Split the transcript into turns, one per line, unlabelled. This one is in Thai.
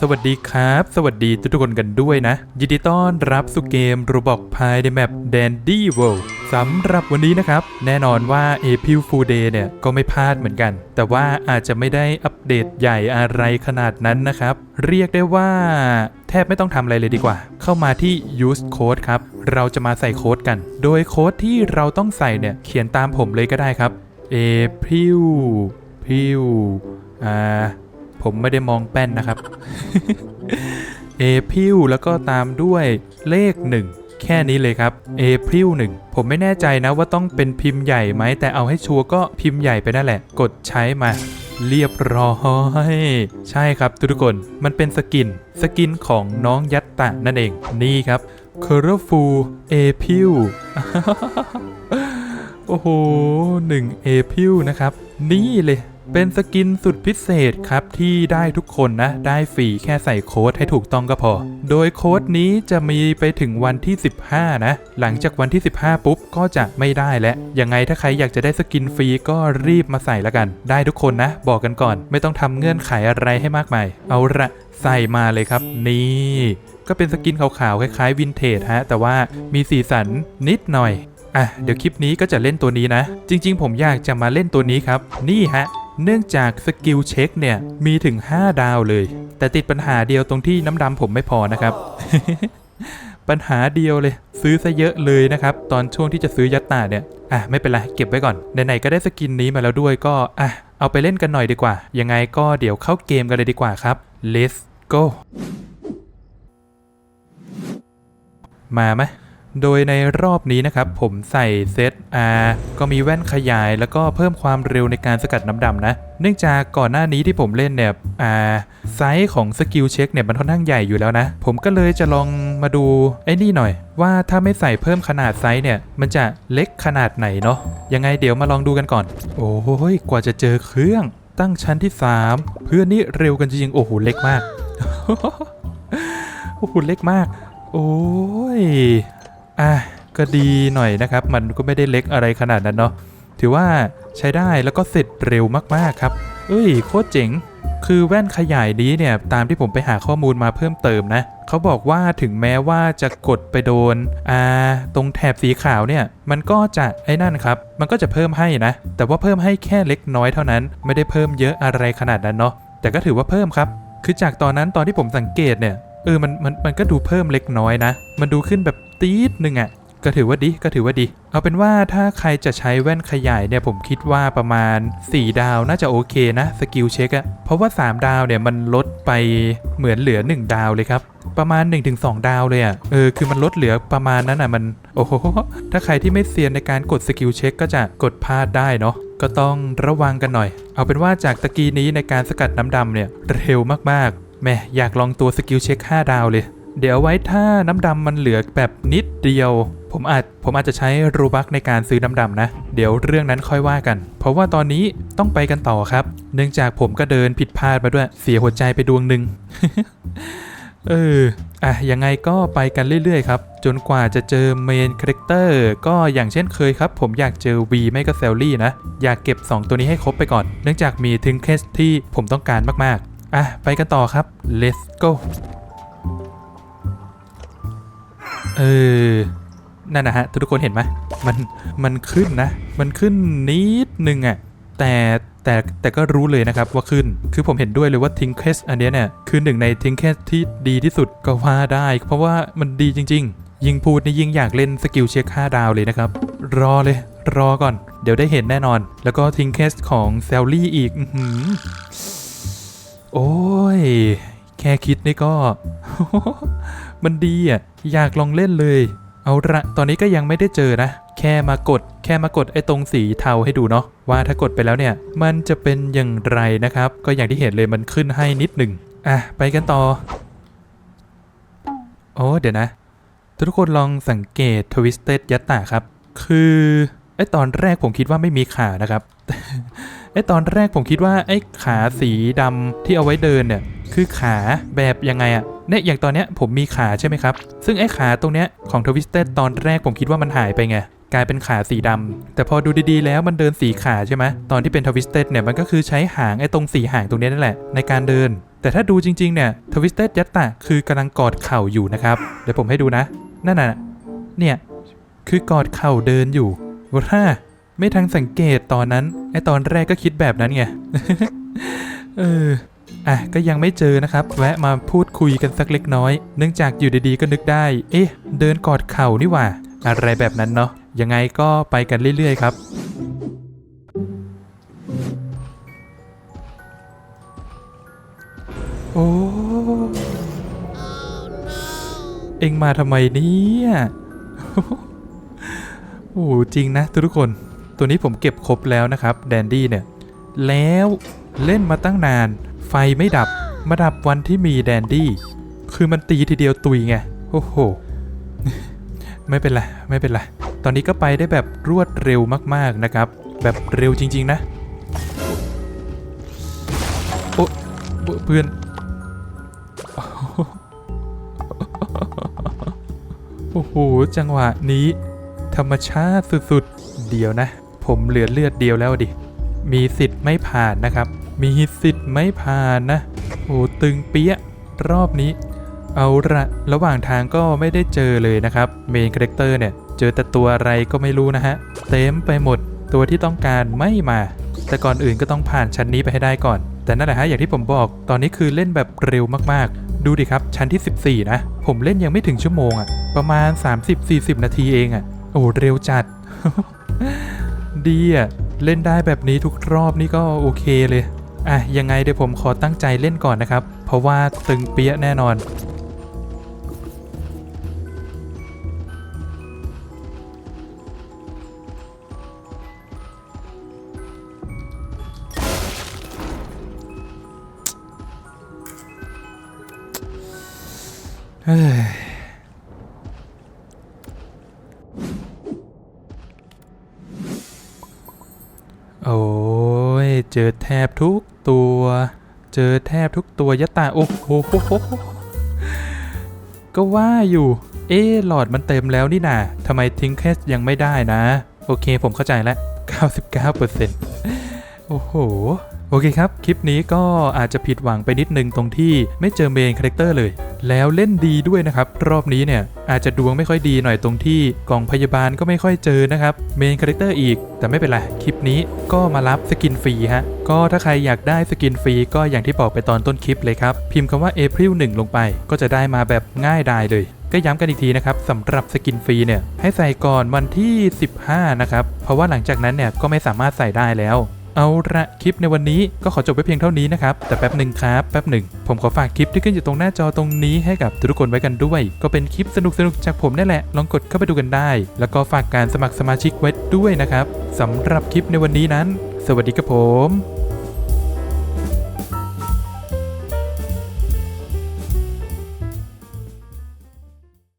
สวัสดีครับ สวัสดีทุกๆคนกันด้วยนะ ยินดีต้อนรับสู่เกม Roblox ภายในแมป Dandy World สำหรับวันนี้นะครับ แน่นอนว่า April Fool Day เนี่ย ก็ไม่พลาดเหมือนกัน แต่ว่าอาจจะไม่ได้อัปเดตใหญ่อะไรขนาดนั้นนะครับ เรียกได้ว่าแทบไม่ต้องทำอะไรเลยดีกว่า เข้ามาที่ use code ครับ เราจะมาใส่โค้ดกัน โดยโค้ดที่เราต้องใส่เนี่ย เขียนตามผมเลยก็ได้ครับ April พิวอ่า ผมไม่ได้มองแป้นนะครับ เอพิวแล้วก็ตามด้วยเลข 1 แค่นี้เลยครับเอพิว1ผมไม่แน่ใจนะว่าต้องเป็นพิมพ์ใหญ่ไหม แต่เอาให้ชัวร์ก็พิมพ์ใหญ่ไปนั่นแหละ กดใช้มาเรียบร้อยใช่ครับทุกคนมันเป็นสกิน สกินของน้องยัตตะนั่นเอง นี่ครับ c o l o r f u l a p i l โอ้โห1เอพิวนะครับ นี่เลย เป็นสกินสุดพิเศษครับที่ได้ทุกคนนะ ได้ฟรีแค่ใส่โค้ดให้ถูกต้องก็พอ โดยโค้ดนี้จะมีไปถึงวันที่ 15 นะ หลังจากวันที่ 15 ปุ๊บก็จะไม่ได้แล้วยังไงถ้าใครอยากจะได้สกินฟรีก็รีบมาใส่ละกัน ได้ทุกคนนะ บอกกันก่อน ไม่ต้องทำเงื่อนไขอะไรให้มากมาย เอาละใส่มาเลยครับ นี่ก็เป็นสกินขาวๆคล้ายๆวินเทจฮะ แต่ว่ามีสีสันนิดหน่อยอะเดี๋ยวคลิปนี้ก็จะเล่นตัวนี้นะ จริง ๆ ผมอยากจะมาเล่นตัวนี้ครับ นี่ฮะ เนื่องจากสกิลเช็คเนี่ยมีถึง 5 ดาวเลย แต่ติดปัญหาเดียวตรงที่น้ำดำผมไม่พอนะครับ ปัญหาเดียวเลย ซื้อซะเยอะเลยนะครับ ตอนช่วงที่จะซื้อยัตตาเนี่ย อะไม่เป็นไรเก็บไว้ก่อน ไหนๆก็ได้สกินนี้มาแล้วด้วยก็อะเอาไปเล่นกันหน่อยดีกว่า ยังไงก็เดี๋ยวเข้าเกมกันเลยดีกว่าครับ let's go มาไหม โดยในรอบนี้นะครับ ผมใส่เซต R ก็มีแว่นขยายแล้วก็เพิ่มความเร็วในการสกัดน้ำดำนะ เนื่องจากก่อนหน้านี้ที่ผมเล่นเนี่ยอาไซส์ของสกิลเช็คเนี่ยมันค่อนข้างใหญ่อยู่แล้วนะ ผมก็เลยจะลองมาดูไอ้นี่หน่อย ว่าถ้าไม่ใส่เพิ่มขนาดไซส์เนี่ย มันจะเล็กขนาดไหนเนาะยังไงเดี๋ยวมาลองดูกันก่อน โอ้ยกว่าจะเจอเครื่อง ตั้งชั้นที่ 3 เพื่อนนี่เร็วกันจริงๆโอ้โหเล็กมากโอ้โหเล็กมาก โอ้ย อะก็ดีหน่อยนะครับ มันก็ไม่ได้เล็กอะไรขนาดนั้นเนาะถือว่าใช้ได้แล้วก็เสร็จเร็วมากๆครับ เอ้ยโคตรเจ๋ง คือแว่นขยายนี้เนี่ยตามที่ผมไปหาข้อมูลมาเพิ่มเติมนะเขาบอกว่าถึงแม้ว่าจะกดไปโดนอ่าตรงแถบสีขาวเนี่ยมันก็จะไอ้นั่นครับ มันก็จะเพิ่มให้นะ แต่ว่าเพิ่มให้แค่เล็กน้อยเท่านั้น ไม่ได้เพิ่มเยอะอะไรขนาดนั้นเนาะแต่ก็ถือว่าเพิ่มครับ คือจากตอนนั้นตอนที่ผมสังเกตเนี่ยเออมันมันมันก็ดูเพิ่มเล็กน้อยนะ มันดูขึ้นแบบ ตีดหนึ่งอะ่ะก็ถือว่าดีก็ถือว่าดี เอาเป็นว่าถ้าใครจะใช้แว่นขยายเนี่ยผมคิดว่าประมาณ 4 ดาวน่าจะโอเคนะสกิลเช็คอะเพราะว่า 3 ดาวเนี่ยมันลดไปเหมือนเหลือ 1 ดาวเลยครับ ประมาณ 1-2 ดาวเลยอะเออคือมันลดเหลือประมาณนั้นอะมันโอ้โหถ้าใครที่ไม่เซียนในการกดสกิลเช็คก็จะกดพลาดได้เนาะก็ต้องระวังกันหน่อย เอาเป็นว่าจากตะกี้นี้ในการสกัดน้ำดำเนี่ยเร็วมากๆแม่อยากลองตัวสกิลเช็ค5 ดาวเลย เดี๋ยวไว้ถ้าน้ำดำมันเหลือแบบนิดเดียว ผมอาจผมอาจจะใช้รูบักในการซื้อน้ำดำนะ เดี๋ยวเรื่องนั้นค่อยว่ากัน เพราะว่าตอนนี้ต้องไปกันต่อครับ เนื่องจากผมก็เดินผิดพลาดมาด้วย เสียหัวใจไปดวงหนึ่งเอออะยังไงก็ไปกันเรื่อยๆครับ จนกว่าจะเจอเมนคาแรคเตอร์ก็อย่างเช่นเคยครับ ผมอยากเจอ V ไม่ก็เซลลี่นะ อยากเก็บ 2 ตัวนี้ให้ครบไปก่อน เนื่องจากมีทึงเคสที่ผมต้องการมากๆ อะ ไปกันต่อครับ let's go เออ นั่นนะฮะ ทุกคนเห็นไหมมันมันขึ้นนะ มันขึ้นนิดนึงอะ่ะแต่แต่แต่ก็รู้เลยนะครับว่าขึ้น คือผมเห็นด้วยเลยว่าทิงเคสอันนี้เนี่ย คือหนึ่งในทิงเคสที่ดีที่สุดก็ว่าได้ เพราะว่ามันดีจริง ๆ ยิงพูดนี่ยิงอยากเล่นสกิลเช็ค5ดาวเลยนะครับ รอเลย รอก่อน เดี๋ยวได้เห็นแน่นอน แล้วก็ทิงเคสของเซลลี่อีกอโอ้ย แค่คิดนี่ก็ มันดีอะอยากลองเล่นเลย เอาละตอนนี้ก็ยังไม่ได้เจอนะ แค่มากด แค่มากดไอ้ตรงสีเทาให้ดูเนาะว่าถ้ากดไปแล้วเนี่ย มันจะเป็นอย่างไรนะครับ ก็อย่างที่เห็นเลยมันขึ้นให้นิดหนึ่งอะไปกันต่อโอ้เดี๋ยวนะ ทุกคนลองสังเกตทวิสเต็ดยัตตาครับ คือไอ้ตอนแรกผมคิดว่าไม่มีขานะครับไอ้ตอนแรกผมคิดว่าไอ้ขาสีดำที่เอาไว้เดินเนี่ย คือขาแบบยังไงอะ เนี่ยอย่างตอนเนี้ยผมมีขาใช่ไหมครับ ซึ่งไอ้ขาตรงเนี้ยของทวิสเต็ตอนแรกผมคิดว่ามันหายไปไงกลายเป็นขาสีดำแต่พอดูดีๆแล้วมันเดินสีขาใช่ไหมตอนที่เป็นทวิสเต็ดเนี่ยมันก็คือใช้หางไอ้ตรงสีหางตรงเนี้ยนั่นแหละในการเดิน แต่ถ้าดูจริงๆเนี่ยทวิสเต็ดยัตตะคือกำลังกอดเข่าอยู่นะครับเดี๋ยวผมให้ดูนะ นั่นน่ะเนี่ยคือกอดเข่าเดินอยู่ว้าไม่ทันสังเกตตอนนั้นไอ้ตอนแรกก็คิดแบบนั้นไงเออ อะก็ยังไม่เจอนะครับ แวะมาพูดคุยกันสักเล็กน้อย เนื่องจากอยู่ดีๆก็นึกได้ เอ๊ะ เดินกอดเข่านี่หว่า อะไรแบบนั้นเนาะยังไงก็ไปกันเรื่อยๆครับโอ้เอ็งมาทำไมเนี่ยโอ้โหจริงนะทุกคน ตัวนี้ผมเก็บครบแล้วนะครับ แดนดี้เนี่ย แล้วเล่นมาตั้งนาน ฟไม่ดับ มาดับวันที่มีแดนดี้ คือมันตีทีเดียวตุยไง โอ้โห ไม่เป็นไร ไม่เป็นไร ตอนนี้ก็ไปได้แบบรวดเร็วมากๆนะครับ แบบเร็วจริง ๆ นะ โอ้โอ้เพื่อน โอ้โห จังหวะนี้ ธรรมชาติสุด ๆ เดียวนะ ผมเหลือเลือดเดียวแล้วดิ มีสิทธิ์ไม่ผ่านนะครับ มีสิทธิ์ไม่ผ่านนะ โอ้ตึงเปี้ยรอบนี้ เอาละระหว่างทางก็ไม่ได้เจอเลยนะครับ เมนคาแรคเตอร์เนี่ย เจอแต่ตัวอะไรก็ไม่รู้นะฮะ เต็มไปหมด ตัวที่ต้องการไม่มา แต่ก่อนอื่นก็ต้องผ่านชั้นนี้ไปให้ได้ก่อน แต่นั่นแหละฮะ อย่างที่ผมบอก ตอนนี้คือเล่นแบบเร็วมากๆ ดูดิครับ ชั้นที่ 14 นะ ผมเล่นยังไม่ถึงชั่วโมงอะประมาณ 30-40 นาทีเองอะโอ้เร็วจัด ดีอะเล่นได้แบบนี้ทุกรอบนี่ก็โอเคเลย อะยังไงเดี๋ยวผมขอตั้งใจเล่นก่อนนะครับ เพราะว่าตึงเปี้ยะแน่นอน เฮ้ย เจอแทบทุกตัว เจอแทบทุกตัวยะตาโอ้โหก็ว่าอยู่ เอ๊หลอดมันเต็มแล้วนี่นาทำไมทิ้งแคสยังไม่ได้นะ โอเคผมเข้าใจแล้ว 99%โอ้โห โอเคครับ คลิปนี้ก็อาจจะผิดหวังไปนิดนึงตรงที่ไม่เจอเมนคาแรคเตอร์เลย แล้วเล่นดีด้วยนะครับ รอบนี้เนี่ยอาจจะดวงไม่ค่อยดีหน่อยตรงที่กล่องพยาบาลก็ไม่ค่อยเจอนะครับ เมนคาแรคเตอร์อีก แต่ไม่เป็นไร คลิปนี้ก็มารับสกินฟรีฮะ ก็ถ้าใครอยากได้สกินฟรีก็อย่างที่บอกไปตอนต้นคลิปเลยครับ พิมพ์คำว่า April 1 ลงไป ก็จะได้มาแบบง่ายดายเลยก็ย้ำกันอีกทีนะครับสำหรับสกินฟรีเนี่ยให้ใส่ก่อนวันที่ 15 นะครับ เพราะว่าหลังจากนั้นเนี่ยก็ไม่สามารถใส่ได้แล้ว เอาละคลิปในวันนี้ก็ขอจบไว้เพียงเท่านี้นะครับ แต่แป๊บหนึ่งครับแป๊บหนึ่ง ผมขอฝากคลิปที่ขึ้นอยู่ตรงหน้าจอตรงนี้ให้กับทุกคนไว้กันด้วย ก็เป็นคลิปสนุกๆจากผมนี่แหละ ลองกดเข้าไปดูกันได้ แล้วก็ฝากการสมัครสมาชิกไว้ด้วยนะครับสำหรับคลิปในวันนี้นั้น สวัสดีครับผม